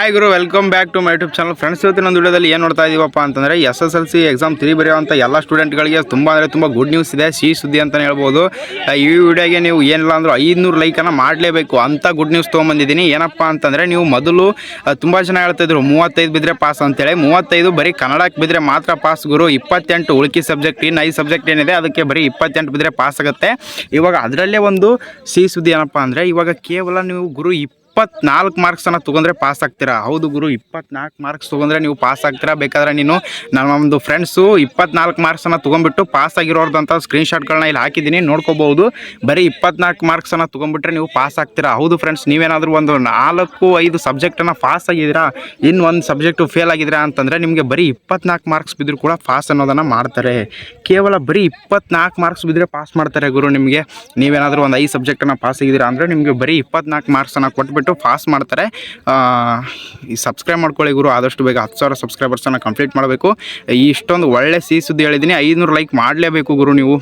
Hi Guru welcome back to my YouTube channel friends ಇವತ್ತಿನ ಒಂದು ವಿಡಿಯೋದಲ್ಲಿ ಏನು ನೋಡ್ತಾ ಇದೀವಪ್ಪ ಅಂತಂದರೆ S S L C exam three ಬರೆಯುವಂಥ ಎಲ್ಲ ಸ್ಟೂಡೆಂಟ್ಗಳಿಗೆ ತುಂಬ ಅಂದರೆ ತುಂಬ ಗುಡ್ ನ್ಯೂಸ್ ಇದೆ ಸಿ ಸುದ್ದಿ ಅಂತಲೇ ಹೇಳ್ಬೋದು. ಈ ವಿಡಿಯೋಗೆ ನೀವು ಏನಿಲ್ಲ ಅಂದರೂ ಐದುನೂರು ಲೈಕನ್ನು ಮಾಡಲೇಬೇಕು. ಅಂತ ಗುಡ್ ನ್ಯೂಸ್ ತೊಗೊಂಬಂದಿದ್ದೀನಿ. ಏನಪ್ಪ ಅಂತಂದರೆ ನೀವು ಮೊದಲು ತುಂಬ ಜನ ಹೇಳ್ತಿದ್ರು ಮೂವತ್ತೈದು ಬಿದ್ದರೆ ಪಾಸ್ ಅಂತೇಳಿ. ಮೂವತ್ತೈದು ಬರೀ ಕನ್ನಡಕ್ಕೆ ಬಿದ್ದರೆ ಮಾತ್ರ ಪಾಸ್ ಗುರು. ಇಪ್ಪತ್ತೆಂಟು ಉಳ್ಕಿ ಸಬ್ಜೆಕ್ಟ್ ಇನ್ನು ಐದು ಸಬ್ಜೆಕ್ಟ್ ಏನಿದೆ, ಅದಕ್ಕೆ ಬರೀ ಇಪ್ಪತ್ತೆಂಟು ಬಿದ್ದರೆ ಪಾಸ್ ಆಗುತ್ತೆ. ಇವಾಗ ಅದರಲ್ಲೇ ಒಂದು ಸಿ ಸುದ್ದಿ ಏನಪ್ಪ ಅಂದರೆ ಇವಾಗ ಕೇವಲ ನೀವು ಗುರು ಇಪ್ಪತ್ನಾಲ್ಕು ಮಾರ್ಕ್ಸನ್ನು ತೊಗೊಂಡ್ರೆ ಪಾಸ್ ಆಗ್ತೀರಾ? ಹೌದು ಗುರು, ಇಪ್ಪತ್ನಾಲ್ಕು ಮಾರ್ಕ್ಸ್ ತೊಗೊಂಡ್ರೆ ನೀವು ಪಾಸ್ ಆಗ್ತೀರಾ? ಬೇಕಾದ್ರೆ ನೀನು ಒಂದು ಫ್ರೆಂಡ್ಸು ಇಪ್ಪತ್ನಾಲ್ಕು ಮಾರ್ಕ್ಸನ್ನು ತೊಗೊಂಡ್ಬಿಟ್ಟು ಪಾಸ್ ಆಗಿರೋರ್ದಂಥ ಸ್ಕ್ರೀನ್ಶಾಟ್ಗಳನ್ನ ಇಲ್ಲಿ ಹಾಕಿದ್ದೀನಿ, ನೋಡ್ಕೋಬಹುದು. ಬರೀ ಇಪ್ಪತ್ನಾಲ್ಕು ಮಾರ್ಕ್ಸನ್ನು ತೊಗೊಂಡ್ಬಿಟ್ರೆ ನೀವು ಪಾಸ್ ಆಗ್ತೀರಾ? ಹೌದು ಫ್ರೆಂಡ್ಸ್ ನೀವೇನಾದರೂ ಒಂದು ನಾಲ್ಕು, ಐದು ಸಬ್ಜೆಕ್ಟನ್ನು ಪಾಸ್ ಆಗಿದ್ದೀರಾ? ಇನ್ನು ಒಂದು ಸಬ್ಜೆಕ್ಟು ಫೇಲ್ ಆಗಿದ್ದೀರಾ ಅಂತಂದರೆ ನಿಮಗೆ ಬರೀ ಇಪ್ಪತ್ನಾಲ್ಕು ಮಾರ್ಕ್ಸ್ ಬಿದ್ದರೂ ಕೂಡ ಪಾಸ್ ಅನ್ನೋದನ್ನು ಮಾಡ್ತಾರೆ. ಕೇವಲ ಬರೀ ಇಪ್ಪತ್ನಾಲ್ಕು ಮಾರ್ಕ್ಸ್ ಬಿದ್ದರೆ ಪಾಸ್ ಮಾಡ್ತಾರೆ ಗುರು ನಿಮಗೆ. ನೀವೇನಾದರೂ ಒಂದು ಐದು ಸಬ್ಜೆಕ್ಟನ್ನು ಪಾಸ್ ಆಗಿದ್ದೀರಾ ಅಂದರೆ ನಿಮಗೆ ಬರೀ ಇಪ್ಪತ್ನಾಲ್ಕು ಮಾರ್ಕ್ಸನ್ನು ಕೊಟ್ಬಿಟ್ಟು ಪಾಸ್ ಮಾಡ್ತಾರೆ. ಈ ಸಬ್ಸ್ಕ್ರೈಬ್ ಮಾಡ್ಕೊಳ್ಳಿ ಗುರು, ಆದಷ್ಟು ಬೇಗ ಹತ್ತು ಸಾವಿರ ಸಬ್ಸ್ಕ್ರೈಬರ್ಸನ್ನು ಕಂಪ್ಲೀಟ್ ಮಾಡಬೇಕು. ಇಷ್ಟೊಂದು ಒಳ್ಳೆ ಸಿಹಿ ಸುದ್ದಿ ಹೇಳಿದ್ದೀನಿ ಐನೂರು ಲೈಕ್ ಮಾಡಲೇಬೇಕು ಗುರು ನೀವು.